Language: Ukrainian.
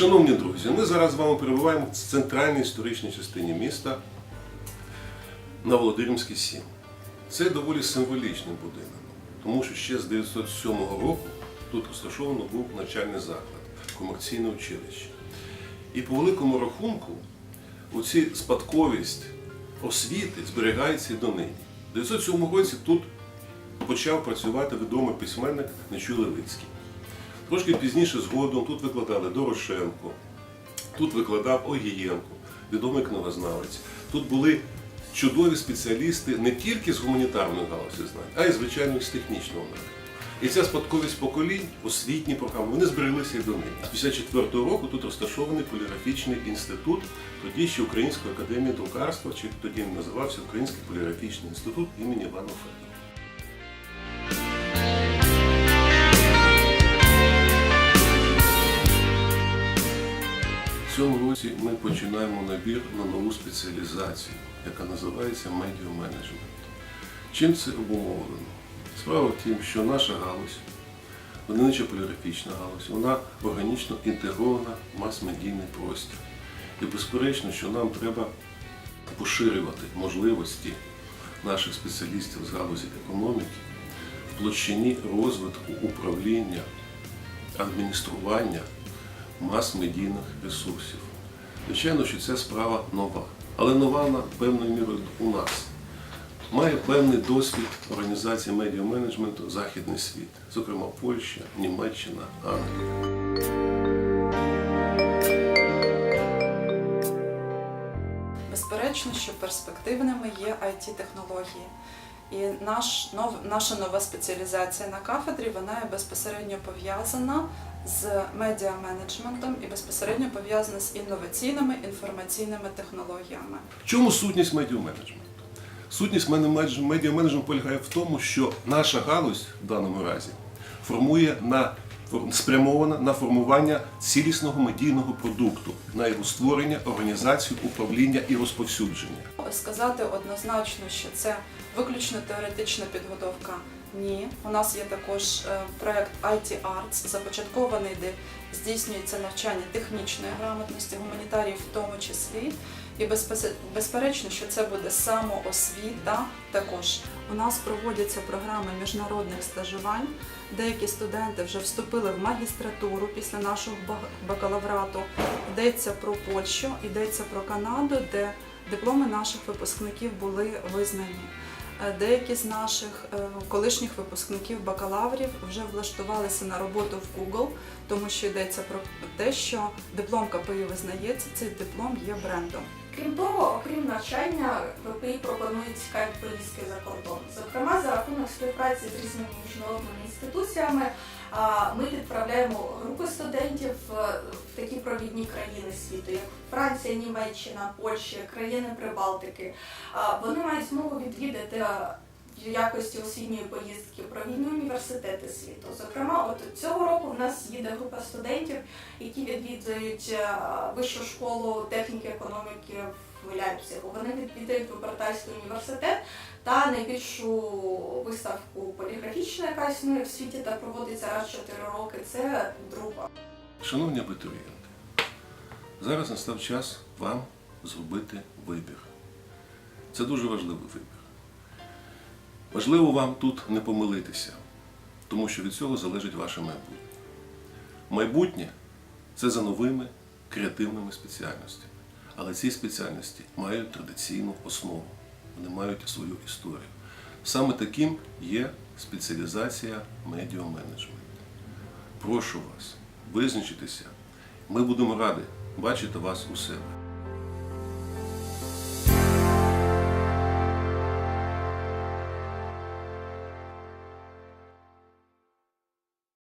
Шановні друзі, ми зараз з вами перебуваємо в центральній історичній частині міста на Володимирській 7. Це доволі символічний будинок, тому що ще з 907 року тут розташовано був навчальний заклад, комерційне училище. І по великому рахунку, оці спадковість освіти зберігається і донині. В 907 році тут почав працювати відомий письменник Нечуй Левицький. Трошки пізніше згодом тут викладали Дорошенко, тут викладав Огієнко, відомий книгознавець. Тут були чудові спеціалісти не тільки з гуманітарної галузі знань, а й звичайно з технічного напрямку. І ця спадковість поколінь, освітні програми, вони збереглися і до нині. З 54-го року тут розташований поліграфічний інститут, тоді ще Української академії друкарства, чи тоді він називався Український поліграфічний інститут імені Івана Федора. Ми починаємо набір на нову спеціалізацію, яка називається медіаменеджмент. Чим це обумовлено? Справа в тім, що наша галузь, виробнича поліграфічна галузь, вона органічно інтегрована в мас-медійний простір. І безперечно, що нам треба поширювати можливості наших спеціалістів з галузі економіки в площині розвитку управління, адміністрування мас-медійних ресурсів. Звичайно, що це справа нова, але нова вона певною мірою у нас. Має певний досвід організації медіаменеджменту Західний світ, зокрема Польща, Німеччина, Англія. Безперечно, що перспективними є it технології І наш, нов, наша нова спеціалізація на кафедрі вона є безпосередньо пов'язана з медіа-менеджментом і безпосередньо пов'язана з інноваційними інформаційними технологіями. В чому сутність медіа-менеджменту? Сутність медіа-менеджменту полягає в тому, що наша галузь в даному разі формує на спрямована на формування цілісного медійного продукту, на його створення, організацію, управління і розповсюдження. Сказати однозначно, що це виключно теоретична підготовка. Ні, у нас є також е, проект IT Arts, започаткований, де здійснюється навчання технічної грамотності, гуманітарії в тому числі. І безперечно, що це буде самоосвіта також. У нас проводяться програми міжнародних стажувань. Деякі студенти вже вступили в магістратуру після нашого бакалаврату. Йдеться про Польщу, йдеться про Канаду, де дипломи наших випускників були визнані. Е, Деякі з наших е, колишніх випускників бакалаврів вже влаштувалися на роботу в Google, тому що йдеться про те, що диплом КПІ визнається, цей диплом є брендом. Крім того, окрім навчання, ВПІ пропонують цікаві поїздки за кордон. Зокрема, за рахунок співпраці з різними міжнародними інституціями ми відправляємо групи студентів е, в такі провідні країни світу, як Франція, Німеччина, Польща, країни Прибалтики. Вони мають змогу відвідати якості освітньої поїздки провідні університети світу. Зокрема, от цього року в нас їде група студентів, які відвідують е, вищу школу техніки економіки в Ляйпцигу. Вони відвідують Випертальський університет та найбільшу виставку поліграфічна, яка існує в світі та проводиться раз 4 роки. Це друга. Шановні абітурієнти, зараз настав час вам зробити вибір. Це дуже важливий вибір. Важливо вам тут не помилитися, тому що від цього залежить ваше майбутнє. Майбутнє це за новими креативними спеціальностями. Але ці спеціальності мають традиційну основу, вони мають свою історію. Саме таким є спеціалізація медіаменеджменту. Прошу вас визначитися. Ми будемо раді бачити вас у себе.